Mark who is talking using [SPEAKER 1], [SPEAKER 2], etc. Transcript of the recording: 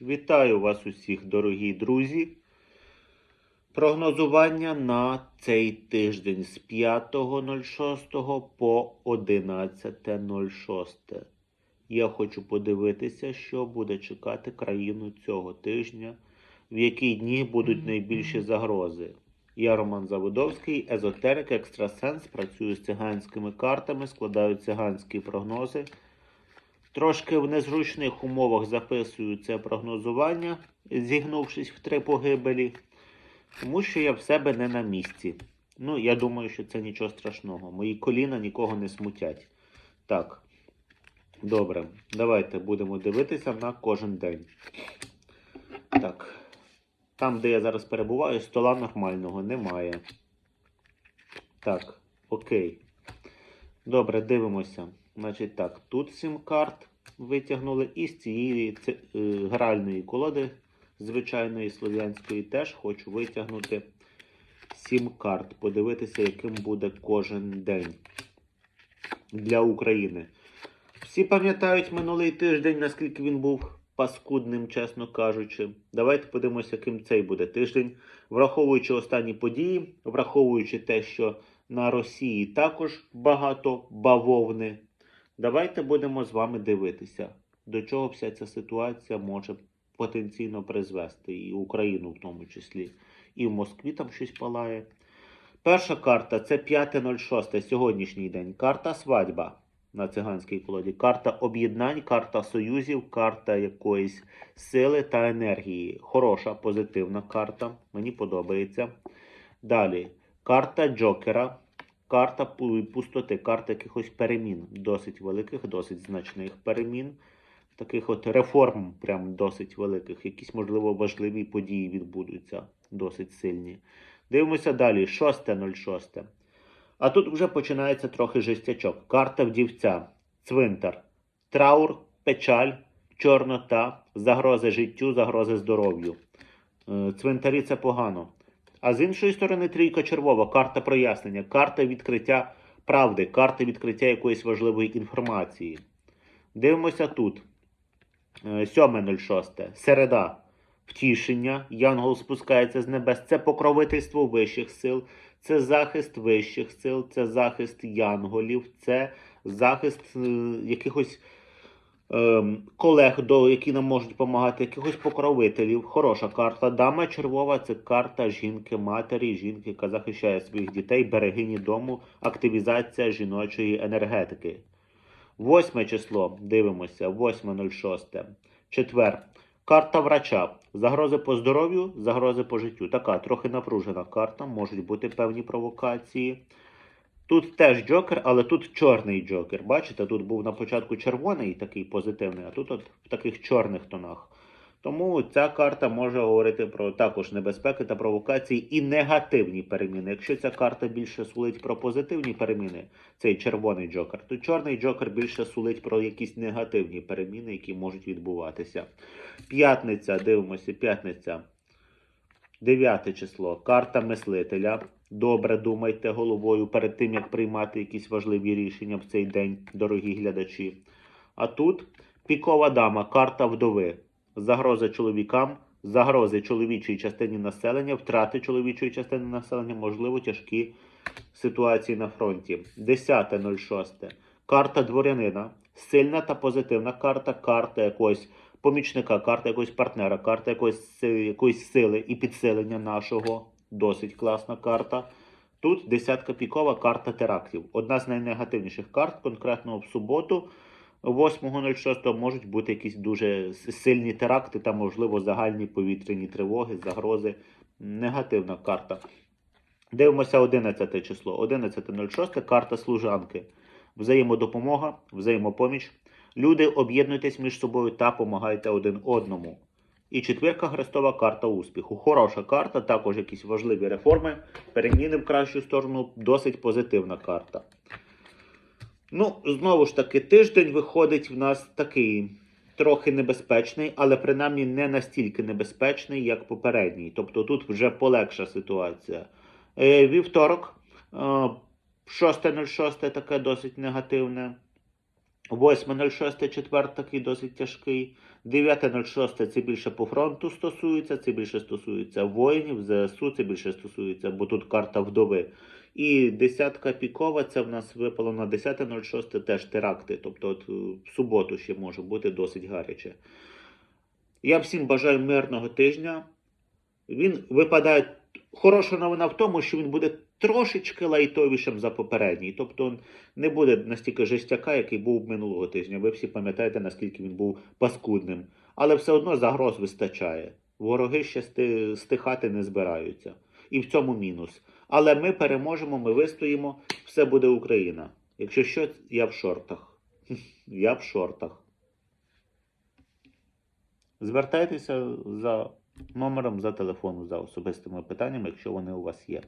[SPEAKER 1] Вітаю вас усіх, дорогі друзі. Прогнозування на цей тиждень з 5.06 по 11.06. Я хочу подивитися, що буде чекати країну цього тижня, в які дні будуть найбільші загрози. Я Роман Заводовський, езотерик, екстрасенс, працюю з циганськими картами, складаю циганські прогнози. Трошки в незручних умовах записую це прогнозування, зігнувшись в три погибелі, тому що я в себе не на місці. Ну, я думаю, що це нічого страшного. Мої коліна нікого не смутять. Так, добре, давайте будемо дивитися на кожен день. Так, там, де я зараз перебуваю, стола нормального немає. Так, окей. Добре, дивимося. Значить так, тут 7 карт витягнули, і з цієї ці- е, гральної колоди, звичайної слов'янської, теж хочу витягнути 7 карт. Подивитися, яким буде кожен день для України. Всі пам'ятають минулий тиждень, наскільки він був паскудним, чесно кажучи. Давайте подивимося, яким цей буде тиждень, враховуючи останні події, враховуючи те, що на Росії також багато бавовни. Давайте будемо з вами дивитися, до чого вся ця ситуація може потенційно призвести, і Україну в тому числі. І в Москві там щось палає. Перша карта це 5.06, сьогоднішній день. Карта свадьба на циганській колоді. Карта об'єднань, карта союзів, карта якоїсь сили та енергії. Хороша, позитивна карта. Мені подобається. Далі. Карта Джокера. Карта пустоти, карта якихось перемін, досить великих, досить значних перемін, таких от реформ, прям досить великих. Якісь, можливо, важливі події відбудуться, досить сильні. Дивимося далі. 6.06. А тут вже починається трохи жестячок. Карта вдівця, цвинтар, траур, печаль, чорнота, загрози життю, загрози здоров'ю. Е, Цвинтарі це погано. А з іншої сторони, трійка червова, карта прояснення, карта відкриття правди, карта відкриття якоїсь важливої інформації. Дивимося тут. Е, 7.06. Середа. Втішення. Янгол спускається з небес. Це покровительство вищих сил, це захист вищих сил, це захист янголів, це захист е, якихось колег, до, які нам можуть допомагати, якихось покровителів. Хороша карта. Дама червова це карта жінки-матері, жінки, яка захищає своїх дітей, берегині дому, активізація жіночої енергетики. Восьме число. Дивимося. 8.06. Четвер. Карта врача. Загрози по здоров'ю, загрози по життю. Така трохи напружена карта, можуть бути певні провокації. Тут теж джокер, але тут чорний джокер. Бачите, тут був на початку червоний, такий позитивний, а тут от в таких чорних тонах. Тому ця карта може говорити про також небезпеки та провокації і негативні переміни. Якщо ця карта більше сулить про позитивні переміни, цей червоний джокер, то чорний джокер більше сулить про якісь негативні переміни, які можуть відбуватися. П'ятниця, дивимося, п'ятниця. Дев'яте число. Карта мислителя. Добре думайте головою перед тим, як приймати якісь важливі рішення в цей день, дорогі глядачі. А тут пікова дама, карта вдови. Загроза чоловікам, загрози чоловічої частині населення, втрати чоловічої частини населення, можливо, тяжкі ситуації на фронті. 10.06. Карта дворянина. Сильна та позитивна карта, карта якогось помічника, карта якогось партнера, карта якоїсь, якоїсь сили і підсилення нашого. Досить класна карта. Тут десятка пікова карта терактів. Одна з найнегативніших карт, конкретно в суботу, 8.06 можуть бути якісь дуже сильні теракти та, можливо, загальні повітряні тривоги, загрози. Негативна карта. Дивимося 11 число. 11.06 карта служанки. Взаємодопомога, взаємопоміч. Люди об'єднуйтесь між собою та помагайте один одному. І четвірка хрестова карта успіху. Хороша карта, також якісь важливі реформи, переміни в кращу сторону, досить позитивна карта. Ну, знову ж таки, тиждень виходить в нас такий трохи небезпечний, але принаймні не настільки небезпечний, як попередній. Тобто тут вже полегша ситуація. Е, вівторок, е, 6.06 таке досить негативне. 8.06 четвер такий досить тяжкий. 9.06 це більше по фронту стосується, це більше стосується воїнів, ЗСУ це більше стосується, бо тут карта вдови. І десятка пікова, це в нас випало на 10.06 теж теракти. Тобто от, в суботу ще може бути досить гаряче. Я всім бажаю мирного тижня. Він випадає. Хороша новина в тому, що він буде трошечки лайтовішим за попередній. Тобто не буде настільки жестяка, який був минулого тижня. Ви всі пам'ятаєте, наскільки він був паскудним. Але все одно загроз вистачає. Вороги ще стихати не збираються. І в цьому мінус. Але ми переможемо, ми вистоїмо, все буде Україна. Якщо що, я в шортах. Я в шортах. Звертайтеся за номером, за телефону за особистими питаннями, якщо вони у вас є.